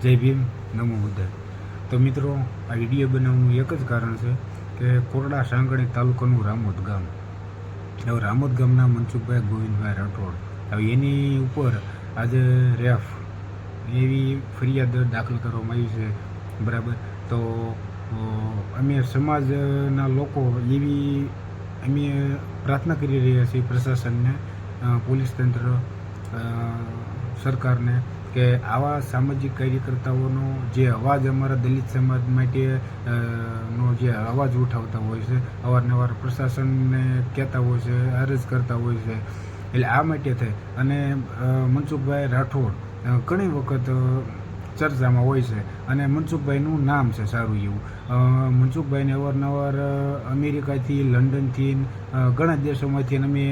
જય ભીમ, નમો બુદ્ધ. તો મિત્રો, આ વીડિયો બનાવવાનું એક જ કારણ છે કે કોરડા સાંગણી તાલુકાનું રામોદ ગામ. હવે રામોદ ગામના મનસુખભાઈ ગોવિંદભાઈ રાઠોડ, હવે એની ઉપર આજે રેફ એવી ફરિયાદ દાખલ કરવામાં આવી છે, બરાબર? તો અમે સમાજના લોકો એવી, અમે પ્રાર્થના કરી રહ્યા છીએ પ્રશાસનને પોલીસ તંત્ર સરકારને કે આવા સામાજિક કાર્યકર્તાઓનો જે અવાજ અમારા દલિત સમાજ માટે નો જે અવાજ ઉઠાવતા હોય છે, અવારનવાર પ્રશાસનને કહેતા હોય છે, અરજ કરતા હોય છે, એટલે આ માટે થઈ અને મનસુખભાઈ રાઠોડ ઘણી વખત ચર્ચામાં હોય છે અને મનસુખભાઈનું નામ છે સારું એવું. મનસુખભાઈને અવારનવાર અમેરિકાથી, લંડનથી ઘણા દેશોમાંથી અમે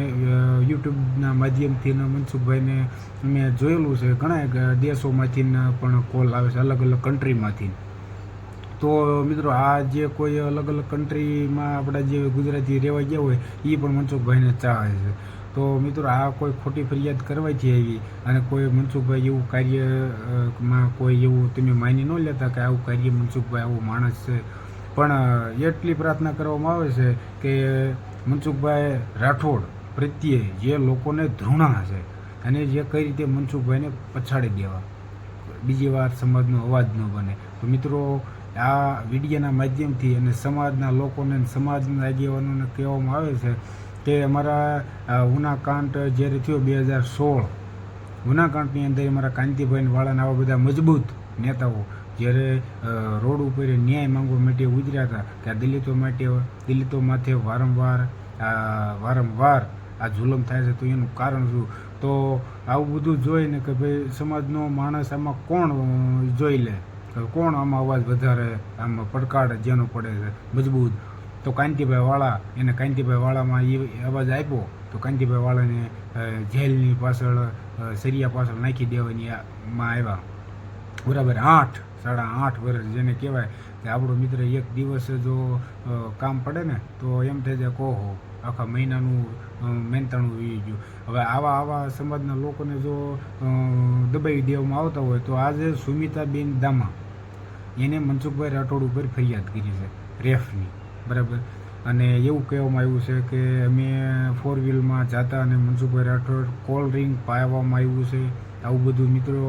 યુટ્યુબના માધ્યમથી મનસુખભાઈને અમે જોયેલું છે. ઘણા દેશોમાંથી પણ કોલ આવે છે અલગ અલગ કન્ટ્રીમાંથી. તો મિત્રો, આ જે કોઈ અલગ અલગ કન્ટ્રીમાં આપણા જે ગુજરાતી રહેવા ગયા હોય એ પણ મનસુખભાઈને ચાહે છે. તો મિત્રો આ કોઈ ખોટી ફરિયાદ કરવાથી આવી અને કોઈ મનસુખભાઈ એવું કાર્યમાં કોઈ એવું તમે માની ન લેતા કે આવું કાર્ય મનસુખભાઈ આવો માણસ છે. પણ એટલી પ્રાર્થના કરવામાં આવે છે કે મનસુખભાઈ રાઠોડ પ્રત્યે જે લોકોને ધૃણા છે અને જે કઈ રીતે મનસુખભાઈને પછાડી દેવા, બીજી વાર સમાજનો અવાજ ન બને. તો મિત્રો, આ વિડીયોના માધ્યમથી અને સમાજના લોકોને, સમાજના આગેવાનોને કહેવામાં આવે છે કે અમારા ઉનાકાંઠ જ્યારે થયો બે હજાર સોળ ઉનાકાંડની અંદર અમારા કાંતિભાઈ વાળાના આવા બધા મજબૂત નેતાઓ જ્યારે રોડ ઉપર ન્યાય માંગવા માટે ઉતર્યા હતા કે આ દલિતો માટે, દલિતો માથે વારંવાર વારંવાર આ જુલમ થાય છે, તો એનું કારણ શું? તો આવું બધું જોઈને કે ભાઈ સમાજનો માણસ આમાં કોણ જોઈ લે? કોણ આમાં અવાજ વધારે, આમ પડકાડ જેનો પડે છે? મજબૂત. તો કાંતિભાઈ વાળા, એને કાંતિભાઈ વાળામાં એ અવાજ આપ્યો, તો કાંતિભાઈ વાળાને જેલની પાછળ સરિયા પાછળ નાખી દેવાની માં આવ્યા. બરાબર આઠ, સાડા આઠ વર્ષ જેને કહેવાય, કે આપણો મિત્ર એક દિવસ જો કામ પડે ને, તો એમ થઈ જાય કોહો આખા મહિનાનું મહેનતાણું વી ગયું. હવે આવા આવા સમાજના લોકોને જો દબાઈ દેવામાં આવતા હોય, તો આજે સુમિતાબેન દામા, એને મનસુખભાઈ રાઠોડ ઉપર ફરિયાદ કરી છે, રેફની. બરાબર. અને એવું કહેવામાં આવ્યું છે કે અમે ફોર વ્હીલમાં જતા અને મનસુખભાઈ રાઠોડ કોલ રિંગ પાવામાં આવ્યું છે. આવું બધું મિત્રો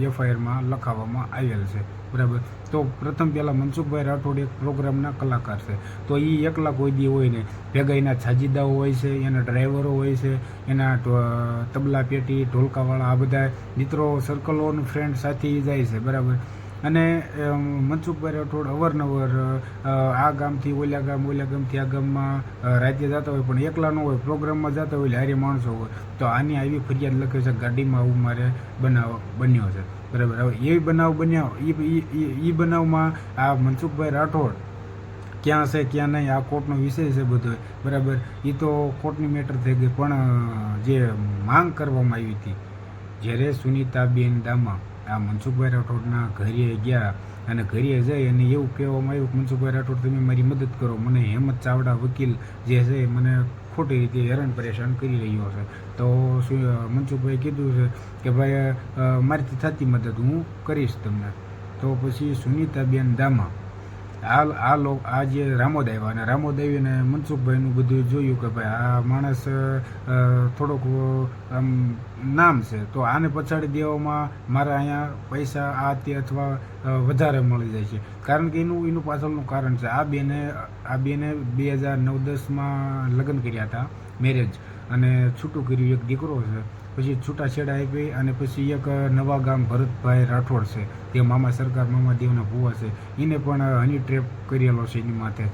એફઆઈઆરમાં લખાવવામાં આવેલ છે. બરાબર. તો પ્રથમ પહેલાં મનસુખભાઈ રાઠોડ એક પ્રોગ્રામના કલાકાર છે. તો એ એકલા કોઈ દી હોય ને, ભેગા એના છાજીદાઓ હોય છે, એના ડ્રાઈવરો હોય છે, એના તબલા પેટી, ઢોલકાવાળા, આ બધા મિત્રો સર્કલો ફ્રેન્ડ સાથે જાય છે. બરાબર. અને મનસુખભાઈ રાઠોડ અવારનવાર આ ગામથી, ઓલા ગામ, ઓલા ગામથી આ ગામમાં રાજ્ય જતા હોય, પણ એકલા ન હોય, પ્રોગ્રામમાં જતા હોય હારે માણસો હોય. તો આની આવી ફરિયાદ લખે છે, ગાડીમાં આવું મારે બનાવ બન્યો છે. બરાબર? હવે એ બનાવ બન્યો એ બનાવમાં આ મનસુખભાઈ રાઠોડ ક્યાં છે, ક્યાં નહીં, આ કોર્ટનો વિષય છે બધો. બરાબર? એ તો કોર્ટની મેટર થઈ ગઈ, પણ જે માંગ કરવામાં આવી હતી જ્યારે સુનીતાબેન દામા આ મનસુખભાઈ રાઠોડના ઘરે ગયા અને ઘરે જઈ અને એવું કહેવામાં આવ્યું કે, મનસુખભાઈ રાઠોડ, તમે મારી મદદ કરો. મને હેમંત ચાવડા વકીલ જે છે મને ખોટી રીતે હેરાન પરેશાન કરી રહ્યો છે. તો શું મનસુખભાઈ કીધું છે કે, ભાઈ મારીથી થતી મદદ હું કરીશ તમને. તો પછી સુનિતાબેન દામા આ આ લોક આ જે રામોદ અને રામોદેવીને મનસુખભાઈનું બધું જોયું કે ભાઈ આ માણસ થોડોક આમ, નામ છે. તો આને પછાડી દેવામાં મારા અહીંયા પૈસા, આ તે અથવા વધારે મળી જાય છે. કારણ કે એનું એનું પાછળનું કારણ છે. આ બેને આ બેને બે હજાર નવ દસમાં લગ્ન કર્યા હતા, મેરેજ. અને છૂટું કર્યું એક દીકરો છે. પછી છૂટાછેડા આપી અને પછી એક નવા ગામ ભરતભાઈ રાઠોડ છે. તે મામા સરકાર, મામા દેવના ભુવા છે. એને પણ હની ટ્રેપ કરેલો છે એની માથે.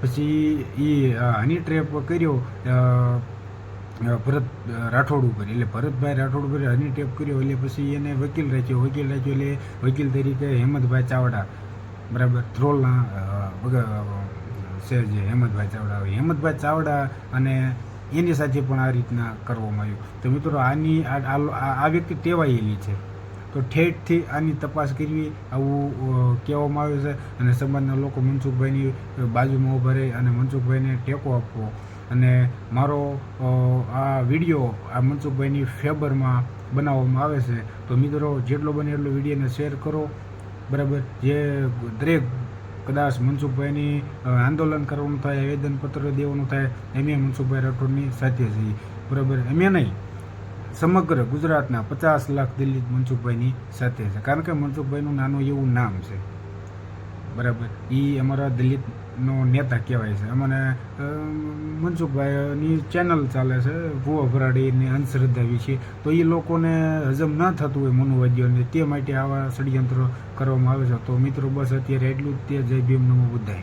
પછી એ હની ટ્રેપ કર્યો ભરત રાઠોડ ઉપર. એટલે ભરતભાઈ રાઠોડ ઉપર હની ટેપ કર્યો. એટલે પછી એને વકીલ રાખ્યો. વકીલ રાખ્યો એટલે વકીલ તરીકે હેમંતભાઈ ચાવડા. બરાબર? ધ્રોલના છે જે હેમંતભાઈ ચાવડા. હેમંતભાઈ ચાવડા અને એની સાથે પણ આ રીતના કરવામાં આવ્યું. તો મિત્રો, આની આ- વ્યક્તિ ટેવાયેલી છે. તો ઠેઠથી આની તપાસ કરવી, આવું કહેવામાં આવ્યું છે અને સમાજના લોકો મનસુખભાઈની બાજુમાં ઊભા રહી અને મનસુખભાઈને ટેકો આપવો. અને મારો આ વીડિયો આ મનસુખભાઈની ફેવરમાં બનાવવામાં આવે છે. તો મિત્રો, જેટલો બને એટલો વિડીયોને શેર કરો. બરાબર? જે દરેક કદાચ મનસુખભાઈની આંદોલન કરવાનું થાય, આવેદનપત્ર દેવાનું થાય, એમએ મનસુખભાઈ રાઠોડની સાથે જઈએ બરાબર? એમએ નહીં. સમગ્ર ગુજરાતના પચાસ લાખ દિલ્હી મનસુખભાઈની સાથે છે. કારણ કે મનસુખભાઈનું નાનું એવું નામ છે. બરાબર. એ અમારા દલિતનો નેતા કહેવાય છે. અમને મનસુખભાઈની ચેનલ ચાલે છે ભૂવા ભરાડીને અંધશ્રદ્ધા વિશે. તો એ લોકોને હજમ ન થતું હોય મનોવાદ્યોને તે માટે આવા ષડયંત્રો કરવામાં આવે છે. તો મિત્રો, બસ અત્યારે એટલું જ. તે જય ભીમ નમો બુદ્ધાય.